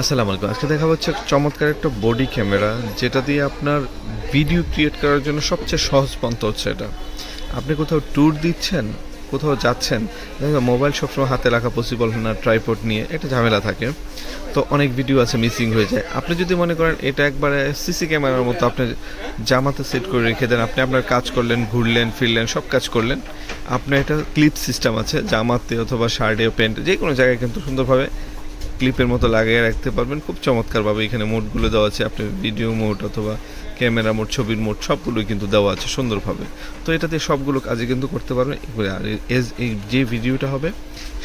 আসসালামু আলাইকুম। আজকে দেখা হচ্ছে চমৎকার একটা বডি ক্যামেরা যেটা দিয়ে আপনার ভিডিও ক্রিয়েট করার জন্য সবচেয়ে সহজ পন্থা হচ্ছে এটা। আপনি কোথাও ট্যুর দিচ্ছেন, কোথাও যাচ্ছেন দেখো মোবাইল সবসময় হাতে রাখা পসিবল হয় না ট্রাইপড নিয়ে, একটা ঝামেলা থাকে। তো অনেক ভিডিও আছে মিসিং হয়ে যায়। আপনি যদি মনে করেন এটা একবারে সিসি ক্যামেরার মতো আপনি জামাতে সেট করে রেখে দেন, আপনি আপনার কাজ করলেন, ঘুরলেন, ফিরলেন, সব কাজ করলেন, আপনার একটা ক্লিপ সিস্টেম আছে, জামাতে অথবা শার্টে প্যান্ট যে কোনো জায়গায় কিন্তু সুন্দরভাবে ক্লিপের মতো লাগিয়ে রাখতে পারবেন। খুব চমৎকারভাবে এখানে মোডগুলো দেওয়া আছে। আপনি ভিডিও মোড অথবা ক্যামেরা মোড ছবির মোড সবগুলোই কিন্তু দেওয়া আছে সুন্দরভাবে। তো এটাতে সবগুলো কাজে কিন্তু করতে পারবেন। আর যে ভিডিওটা হবে,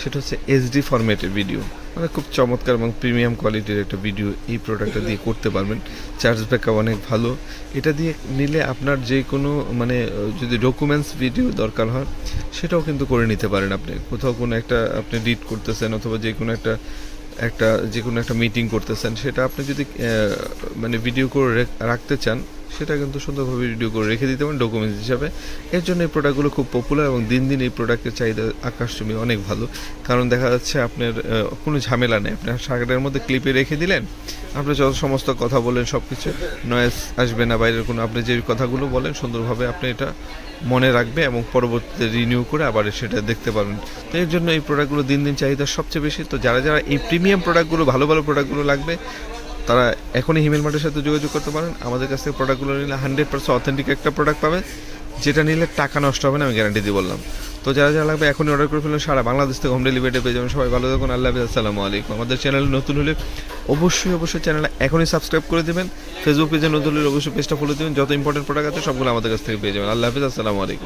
সেটা হচ্ছে এইচডি ফরম্যাটের ভিডিও মানে খুব চমৎকার এবং প্রিমিয়াম কোয়ালিটির একটা ভিডিও এই প্রোডাক্টটা দিয়ে করতে পারবেন। চার্জ ব্যাকআপ অনেক ভালো। এটা দিয়ে নিলে আপনার যে কোনো মানে যদি ডকুমেন্টস ভিডিও দরকার হয়, সেটাও কিন্তু করে নিতে পারেন আপনি। কোথাও কোনো একটা আপনি ডিট করতেছেন অথবা যে কোনো একটা একটা যে কোনো একটা মিটিং করতেছেন সেটা আপনি যদি মানে ভিডিও করে রাখতে চান সেটা কিন্তু সুন্দরভাবে ভিডিও করে রেখে দিতে পারেন ডকুমেন্টস হিসাবে। এর জন্য এই প্রোডাক্টগুলো খুব পপুলার এবং দিন দিন এই প্রোডাক্টের চাহিদা আকাশ আকাশচুম্বী অনেক ভালো। কারণ দেখা যাচ্ছে আপনার কোনো ঝামেলা নেই। আপনার শার্টের মধ্যে ক্লিপে রেখে দিলেন, আপনি যত সমস্ত কথা বলেন সব কিছু নয়েস আসবে না, বাইরের কোনো, আপনি যে কথাগুলো বলেন সুন্দরভাবে আপনি এটা মনে রাখবে এবং পরবর্তীতে রিনিউ করে আবার সেটা দেখতে পারবেন। তো এর জন্য এই প্রোডাক্টগুলো দিন দিন চাহিদা সবচেয়ে বেশি। তো যারা যারা এই প্রিমিয়াম প্রোডাক্টগুলো ভালো ভালো প্রোডাক্টগুলো লাগবে তারা এখনই হিমেল মার্টের সাথে যোগাযোগ করতে পারেন। আমাদের কাছ থেকে প্রোডাক্টগুলো নিলে হান্ড্রেড পার্সেন্ট অথেন্টিক একটা প্রোডাক্ট পাবে। যেটা নিলে টাকা নষ্ট হবে না, আমি গ্যারান্টি দিয়ে বললাম। তো যারা যারা লাগবে এখনই অর্ডার করে ফেলুন সারা বাংলাদেশ থেকে হোম ডেলিভারি পেয়ে যাবেন। সবাই ভালো থাকুন, আল্লাহ হাফিজ, আসসালামু আলাইকুম। আমাদের চ্যানেল নতুন হলে অবশ্যই অবশ্যই চ্যানেলটা এখনই সাবস্ক্রাইব করে দেবেন। ফেসবুক পেজে নতুন হলে অবশ্যই পেজটা ফলো দেবেন। যত ইম্পর্টেন্ট প্রোডাক্ট আছে সবগুলো আমাদের কাছ থেকে পেয়ে যাবেন। আল্লাহ হাফিজ, আসসালামু আলাইকুম।